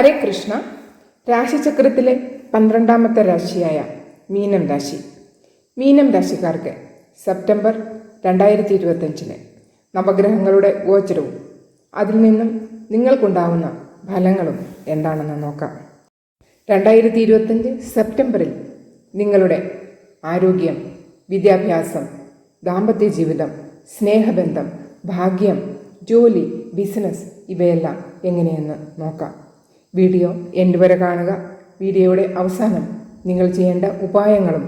ഹരേ കൃഷ്ണ. രാശിചക്രത്തിലെ പന്ത്രണ്ടാമത്തെ രാശിയായ മീനം രാശി. മീനം രാശിക്കാർക്ക് സെപ്റ്റംബർ രണ്ടായിരത്തി ഇരുപത്തഞ്ചിന് നവഗ്രഹങ്ങളുടെ ഗോചരവും അതിൽ നിന്നും നിങ്ങൾക്കുണ്ടാവുന്ന ഫലങ്ങളും എന്താണെന്ന് നോക്കാം. രണ്ടായിരത്തി ഇരുപത്തഞ്ച് സെപ്റ്റംബറിൽ നിങ്ങളുടെ ആരോഗ്യം വിദ്യാഭ്യാസം ദാമ്പത്യ ജീവിതം സ്നേഹബന്ധം ഭാഗ്യം ജോലി ബിസിനസ് ഇവയെല്ലാം എങ്ങനെയെന്ന് നോക്കാം. വീഡിയോ എന്റെ വരെ കാണുക. വീഡിയോയുടെ അവസാനം നിങ്ങൾ ചെയ്യേണ്ട ഉപായങ്ങളും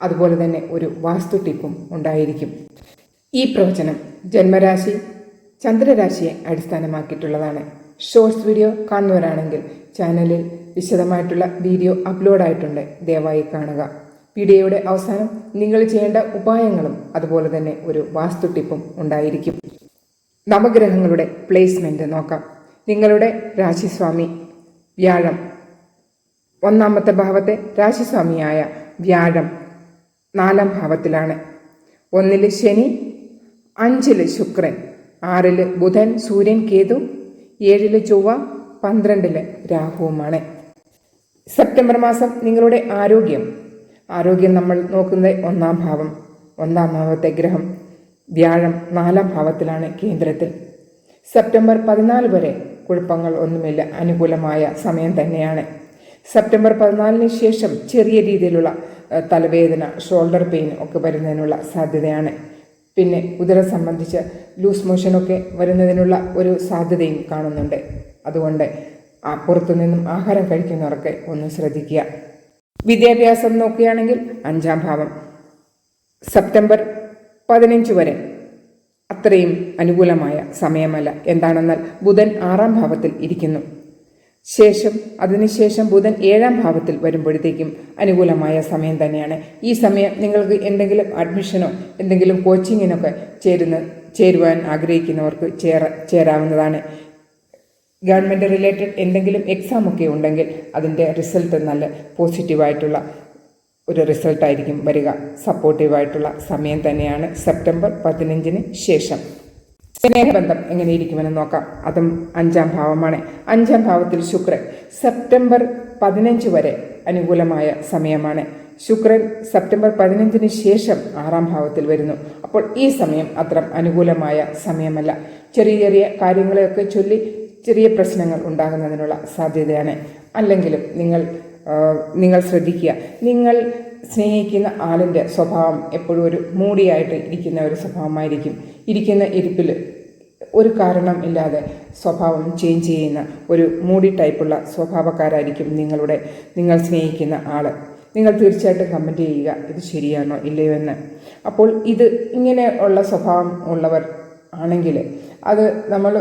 അതുപോലെ തന്നെ ഒരു വാസ്തു ടിപ്പും ഉണ്ടായിരിക്കും. ഈ പ്രവചനം ജന്മരാശി ചന്ദ്രരാശിയെ അടിസ്ഥാനമാക്കിയിട്ടുള്ളതാണ്. ഷോർട്സ് വീഡിയോ കാണുന്നവരാണെങ്കിൽ ചാനലിൽ വിശദമായിട്ടുള്ള വീഡിയോ അപ്ലോഡായിട്ടുണ്ട് ദയവായി കാണുക. വീഡിയോയുടെ അവസാനം നിങ്ങൾ ചെയ്യേണ്ട ഉപായങ്ങളും അതുപോലെ തന്നെ ഒരു വാസ്തു ടിപ്പും ഉണ്ടായിരിക്കും. നവഗ്രഹങ്ങളുടെ പ്ലേസ്മെന്റ് നോക്കാം. നിങ്ങളുടെ രാശിസ്വാമി. വ്യാഴം. ഒന്നാമത്തെ ഭാവത്തെ രാശിസ്വാമിയായ വ്യാഴം നാലാം ഭാവത്തിലാണ്. ഒന്നിൽ ശനി അഞ്ചിൽ ശുക്രൻ ആറിൽ ബുധൻ സൂര്യൻ കേതു ഏഴിൽ ചൊവ്വ പന്ത്രണ്ടിൽ രാഹുവുമാണ്. സെപ്റ്റംബർ മാസം നിങ്ങളുടെ ആരോഗ്യം. ആരോഗ്യം നമ്മൾ നോക്കുന്നത് ഒന്നാം ഭാവം ഒന്നാം ഭാവത്തെ ഗ്രഹം. വ്യാഴം നാലാം ഭാവത്തിലാണ് കേന്ദ്രത്തിൽ. സെപ്റ്റംബർ പതിനാല് വരെ കുഴപ്പങ്ങൾ ഒന്നുമില്ല. അനുകൂലമായ സമയം തന്നെയാണ്. സെപ്റ്റംബർ പതിനാലിന് ശേഷം ചെറിയ രീതിയിലുള്ള തലവേദന ഷോൾഡർ പെയിൻ ഒക്കെ വരുന്നതിനുള്ള സാധ്യതയാണ്. പിന്നെ ഉദരം സംബന്ധിച്ച് ലൂസ് മോഷനൊക്കെ വരുന്നതിനുള്ള ഒരു സാധ്യതയും കാണുന്നുണ്ട്. അതുകൊണ്ട് ആ പുറത്തു നിന്നും ആഹാരം കഴിക്കുന്നവർക്ക് ഒന്ന് ശ്രദ്ധിക്കുക. വിദ്യാഭ്യാസം നോക്കുകയാണെങ്കിൽ അഞ്ചാം ഭാവം. സെപ്റ്റംബർ പതിനഞ്ച് വരെ അത്രയും അനുകൂലമായ സമയമല്ല. എന്താണെന്നാൽ ബുധൻ ആറാം ഭാവത്തിൽ ഇരിക്കുന്നു. ശേഷം അതിനുശേഷം ബുധൻ ഏഴാം ഭാവത്തിൽ വരുമ്പോഴത്തേക്കും അനുകൂലമായ സമയം തന്നെയാണ്. ഈ സമയം നിങ്ങൾക്ക് എന്തെങ്കിലും അഡ്മിഷനോ എന്തെങ്കിലും കോച്ചിങ്ങിനൊക്കെ ചേരുന്ന ചേരുവാൻ ആഗ്രഹിക്കുന്നവർക്ക് ചേര ചേരാവുന്നതാണ്. ഗവൺമെന്റ് റിലേറ്റഡ് എന്തെങ്കിലും എക്സാം ഒക്കെ ഉണ്ടെങ്കിൽ അതിന്റെ റിസൾട്ട് നല്ല പോസിറ്റീവായിട്ടുള്ള ഒരു റിസൾട്ടായിരിക്കും വരിക. സപ്പോർട്ടീവായിട്ടുള്ള സമയം തന്നെയാണ് സെപ്റ്റംബർ പതിനഞ്ചിന് ശേഷം. സ്നേഹബന്ധം എങ്ങനെ ഇരിക്കുമെന്ന് നോക്കാം. അതും അഞ്ചാം ഭാവമാണ്. അഞ്ചാം ഭാവത്തിൽ ശുക്രൻ സെപ്റ്റംബർ പതിനഞ്ച് വരെ അനുകൂലമായ സമയമാണ്. ശുക്രൻ സെപ്റ്റംബർ പതിനഞ്ചിന് ശേഷം ആറാം ഭാവത്തിൽ വരുന്നു. അപ്പോൾ ഈ സമയം അത്ര അനുകൂലമായ സമയമല്ല. ചെറിയ ചെറിയ കാര്യങ്ങളെയൊക്കെ ചൊല്ലി ചെറിയ പ്രശ്നങ്ങൾ ഉണ്ടാകുന്നതിനുള്ള സാധ്യതയാണ്. അല്ലെങ്കിലും നിങ്ങൾ നിങ്ങൾ ശ്രദ്ധിക്കുക. നിങ്ങൾ സ്നേഹിക്കുന്ന ആളിന്റെ സ്വഭാവം എപ്പോഴും ഒരു മൂടിയായിട്ട് ഇരിക്കുന്ന ഒരു സ്വഭാവമായിരിക്കും. ഇരിക്കുന്ന ഇരിപ്പിൽ ഒരു കാരണം ഇല്ലാതെ സ്വഭാവം ചേഞ്ച് ചെയ്യുന്ന ഒരു മൂടി ടൈപ്പുള്ള സ്വഭാവക്കാരായിരിക്കും നിങ്ങളുടെ നിങ്ങൾ സ്നേഹിക്കുന്ന ആൾ നിങ്ങൾ തീർച്ചയായിട്ടും കമന്റ് ചെയ്യുക ഇത് ശരിയാണോ ഇല്ലയോ എന്ന്. അപ്പോൾ ഇത് ഇങ്ങനെ ഉള്ള സ്വഭാവം ഉള്ളവർ ആണെങ്കിൽ അത് നമ്മൾ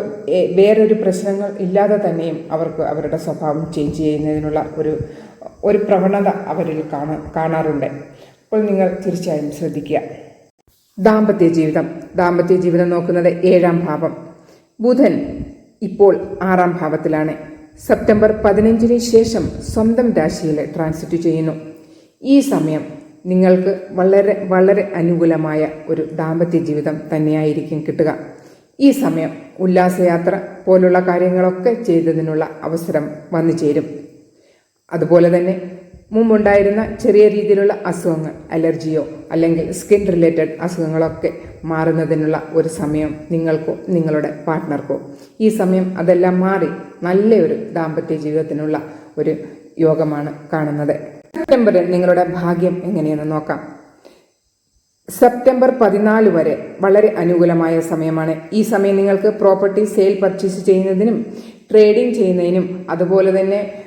വേറൊരു പ്രശ്നങ്ങൾ ഇല്ലാതെ തന്നെയും അവർക്ക് അവരുടെ സ്വഭാവം ചേഞ്ച് ചെയ്യുന്നതിനുള്ള ഒരു ഒരു പ്രവണത അവരിൽ കാണാ കാണാറുണ്ട്. അപ്പോൾ നിങ്ങൾ തീർച്ചയായും ശ്രദ്ധിക്കുക. ദാമ്പത്യ ജീവിതം. ദാമ്പത്യ ജീവിതം നോക്കുന്നത് ഏഴാം ഭാവം. ബുധൻ ഇപ്പോൾ ആറാം ഭാവത്തിലാണ്. സെപ്റ്റംബർ പതിനഞ്ചിന് ശേഷം സ്വന്തം രാശിയിൽ ട്രാൻസിറ്റ് ചെയ്യുന്നു. ഈ സമയം നിങ്ങൾക്ക് വളരെ വളരെ അനുകൂലമായ ഒരു ദാമ്പത്യ ജീവിതം തന്നെയായിരിക്കും കിട്ടുക. ഈ സമയം ഉല്ലാസയാത്ര പോലുള്ള കാര്യങ്ങളൊക്കെ ചെയ്തതിനുള്ള അവസരം വന്നു ചേരും. അതുപോലെ തന്നെ മുമ്പുണ്ടായിരുന്ന ചെറിയ രീതിയിലുള്ള അസുഖങ്ങൾ അലർജിയോ അല്ലെങ്കിൽ സ്കിൻ റിലേറ്റഡ് അസുഖങ്ങളൊക്കെ മാറുന്നതിനുള്ള ഒരു സമയം നിങ്ങൾക്കോ നിങ്ങളുടെ പാർട്ട്ണർക്കോ ഈ സമയം അതെല്ലാം മാറി നല്ലൊരു ദാമ്പത്യ ജീവിതത്തിനുള്ള ഒരു യോഗമാണ് കാണുന്നത്. സെപ്റ്റംബറിൽ നിങ്ങളുടെ ഭാഗ്യം എങ്ങനെയെന്ന് നോക്കാം. സെപ്റ്റംബർ പതിനാല് വരെ വളരെ അനുകൂലമായ സമയമാണ്. ഈ സമയം നിങ്ങൾക്ക് പ്രോപ്പർട്ടി സെയിൽ പർച്ചേസ് ചെയ്യുന്നതിനും ട്രേഡിംഗ് ചെയ്യുന്നതിനും അതുപോലെ തന്നെ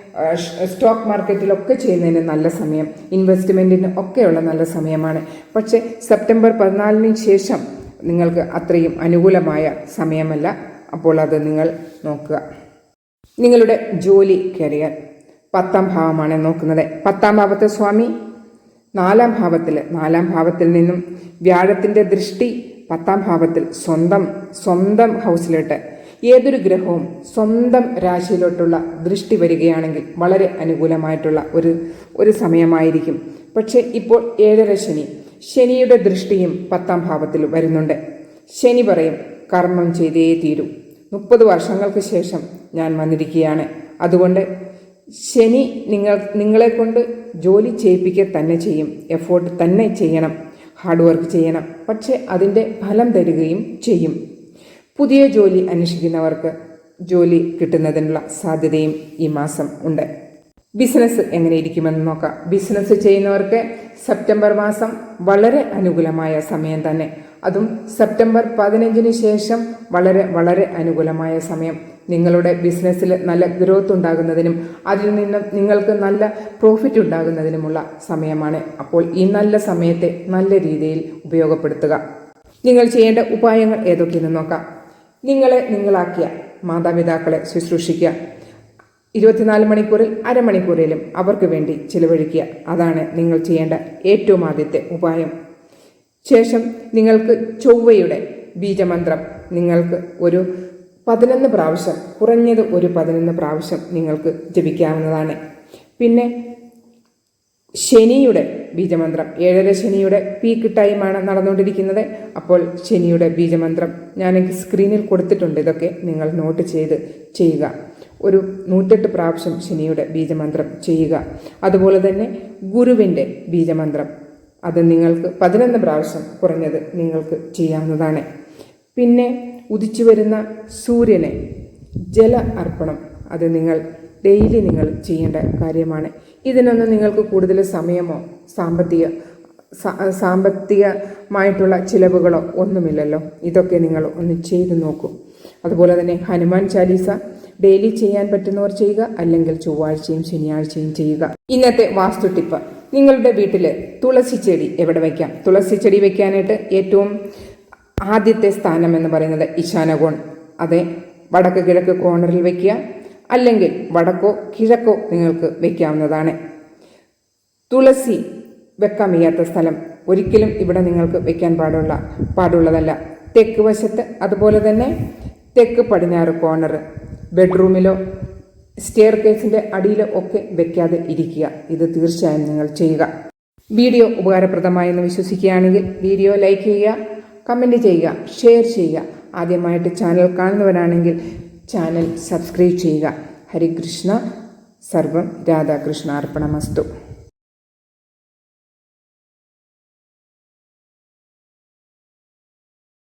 സ്റ്റോക്ക് മാർക്കറ്റിലൊക്കെ ചെയ്യുന്നതിന് നല്ല സമയം ഇൻവെസ്റ്റ്മെന്റിന് ഒക്കെയുള്ള നല്ല സമയമാണ്. പക്ഷേ സെപ്റ്റംബർ പതിനാലിന് ശേഷം നിങ്ങൾക്ക് അത്രയും അനുകൂലമായ സമയമല്ല. അപ്പോൾ അത് നിങ്ങൾ നോക്കുക. നിങ്ങളുടെ ജോലി കരിയർ പത്താം ഭാവമാണ് നോക്കുന്നത്. പത്താം ഭാവത്തെ സ്വാമി നാലാം ഭാവത്തിൽ നാലാം ഭാവത്തിൽ നിന്നും വ്യാഴത്തിന്റെ ദൃഷ്ടി പത്താം ഭാവത്തിൽ സ്വന്തം സ്വന്തം ഹൗസിലോട്ട് ഏതൊരു ഗ്രഹവും സ്വന്തം രാശിയിലോട്ടുള്ള ദൃഷ്ടി വരികയാണെങ്കിൽ വളരെ അനുകൂലമായിട്ടുള്ള ഒരു ഒരു സമയമായിരിക്കും. പക്ഷേ ഇപ്പോൾ ഏഴര ശനി ശനിയുടെ ദൃഷ്ടിയും പത്താം ഭാവത്തിൽ വരുന്നുണ്ട്. ശനി പറയും കർമ്മം ചെയ്തേ തീരൂ. മുപ്പത് വർഷങ്ങൾക്ക് ശേഷം ഞാൻ വന്നിരിക്കുകയാണ്. അതുകൊണ്ട് ശനി നിങ്ങൾ നിങ്ങളെ കൊണ്ട് ജോലി ചെയ്യിപ്പിക്കുക തന്നെ ചെയ്യും. എഫോർട്ട് തന്നെ ചെയ്യണം. ഹാർഡ് വർക്ക് ചെയ്യണം. പക്ഷേ അതിന്റെ ഫലം തരികയും ചെയ്യും. പുതിയ ജോലി അന്വേഷിക്കുന്നവർക്ക് ജോലി കിട്ടുന്നതിനുള്ള സാധ്യതയും ഈ മാസം ഉണ്ട്. ബിസിനസ് എങ്ങനെ ഇരിക്കുമെന്ന് നോക്കാം. ബിസിനസ് ചെയ്യുന്നവർക്ക് സെപ്റ്റംബർ മാസം വളരെ അനുകൂലമായ സമയം തന്നെ. അതും സെപ്റ്റംബർ പതിനഞ്ചിന് ശേഷം വളരെ വളരെ അനുകൂലമായ സമയം. നിങ്ങളുടെ ബിസിനസ്സിൽ നല്ല ഗ്രോത്ത് ഉണ്ടാകുന്നതിനും അതിൽ നിന്നും നിങ്ങൾക്ക് നല്ല പ്രോഫിറ്റ് ഉണ്ടാകുന്നതിനുമുള്ള സമയമാണ്. അപ്പോൾ ഈ നല്ല സമയത്തെ നല്ല രീതിയിൽ ഉപയോഗപ്പെടുത്തുക. നിങ്ങൾ ചെയ്യേണ്ട ഉപായങ്ങൾ ഏതൊക്കെയെന്ന് നോക്കാം. നിങ്ങളെ നിങ്ങളാക്കിയ മാതാപിതാക്കളെ ശുശ്രൂഷിക്കുക. ഇരുപത്തിനാല് മണിക്കൂറിൽ അരമണിക്കൂറിലും അവർക്ക് വേണ്ടി ചിലവഴിക്കുക. അതാണ് നിങ്ങൾ ചെയ്യേണ്ട ഏറ്റവും ആദ്യത്തെ ഉപായം. ശേഷം നിങ്ങൾക്ക് ചൊവ്വയുടെ ബീജമന്ത്രം. നിങ്ങൾക്ക് ഒരു പതിനൊന്ന് പ്രാവശ്യം കുറഞ്ഞത് ഒരു പതിനൊന്ന് പ്രാവശ്യം നിങ്ങൾക്ക് ജപിക്കാവുന്നതാണ്. പിന്നെ ശനിയുടെ ബീജമന്ത്രം. ഏഴര ശനിയുടെ പീക്ക് ടൈമാണ് നടന്നുകൊണ്ടിരിക്കുന്നത്. അപ്പോൾ ശനിയുടെ ബീജമന്ത്രം ഞാൻ സ്ക്രീനിൽ കൊടുത്തിട്ടുണ്ട്. ഇതൊക്കെ നിങ്ങൾ നോട്ട് ചെയ്ത് ചെയ്യുക. ഒരു നൂറ്റെട്ട് പ്രാവശ്യം ശനിയുടെ ബീജമന്ത്രം ചെയ്യുക. അതുപോലെ തന്നെ ഗുരുവിന്റെ ബീജമന്ത്രം. അത് നിങ്ങൾക്ക് പതിനൊന്ന് പ്രാവശ്യം കുറഞ്ഞത് നിങ്ങൾക്ക് ചെയ്യാവുന്നതാണ്. പിന്നെ ഉദിച്ചു വരുന്ന സൂര്യനെ ജല അർപ്പണം. അത് നിങ്ങൾ ഡെയിലി നിങ്ങൾ ചെയ്യേണ്ട കാര്യമാണ്. ഇതിനൊന്നും നിങ്ങൾക്ക് കൂടുതൽ സമയമോ സാമ്പത്തിക സാമ്പത്തികമായിട്ടുള്ള ചിലവുകളോ ഒന്നുമില്ലല്ലോ. ഇതൊക്കെ നിങ്ങൾ ഒന്ന് ചെയ്തു നോക്കൂ. അതുപോലെ തന്നെ ഹനുമാൻ ചാലീസ ഡെയിലി ചെയ്യാൻ പറ്റുന്നവർ ചെയ്യുക അല്ലെങ്കിൽ ചൊവ്വാഴ്ചയും ശനിയാഴ്ചയും ചെയ്യുക. ഇന്നത്തെ വാസ്തു ടിപ്പ് നിങ്ങളുടെ വീട്ടിൽ തുളസി ചെടി എവിടെ വയ്ക്കാം തുളസി ചെടി വയ്ക്കാനായിട്ട് ഏറ്റവും ആദ്യത്തെ സ്ഥാനം എന്ന് പറയുന്നത് ഈശാനകോൺ. അതെ വടക്ക് കിഴക്ക് കോണറിൽ വയ്ക്കുക അല്ലെങ്കിൽ വടക്കോ കിഴക്കോ നിങ്ങൾക്ക് വയ്ക്കാവുന്നതാണ് തുളസി വെക്കാൻ വയ്യാത്ത സ്ഥലം. ഒരിക്കലും ഇവിടെ നിങ്ങൾക്ക് വെക്കാൻ പാടുള്ള പാടുള്ളതല്ല. തെക്ക് വശത്ത് അതുപോലെ തന്നെ തെക്ക് പടിഞ്ഞാറ് കോർണർ ബെഡ്റൂമിലോ സ്റ്റെയർ കേസിന്റെ അടിയിലോ ഒക്കെ വെക്കാതെ ഇരിക്കുക. ഇത് തീർച്ചയായും നിങ്ങൾ ചെയ്യുക. വീഡിയോ ഉപകാരപ്രദമായെന്ന് വിശ്വസിക്കുകയാണെങ്കിൽ വീഡിയോ ലൈക്ക് ചെയ്യുക കമന്റ് ചെയ്യുക ഷെയർ ചെയ്യുക. ആദ്യമായിട്ട് ചാനൽ കാണുന്നവരാണെങ്കിൽ ചാനൽ സബ്സ്ക്രൈബ് ചെയ്യുക. ഹരികൃഷ്ണ സർവം രാധാകൃഷ്ണ അർപ്പണമസ്തു.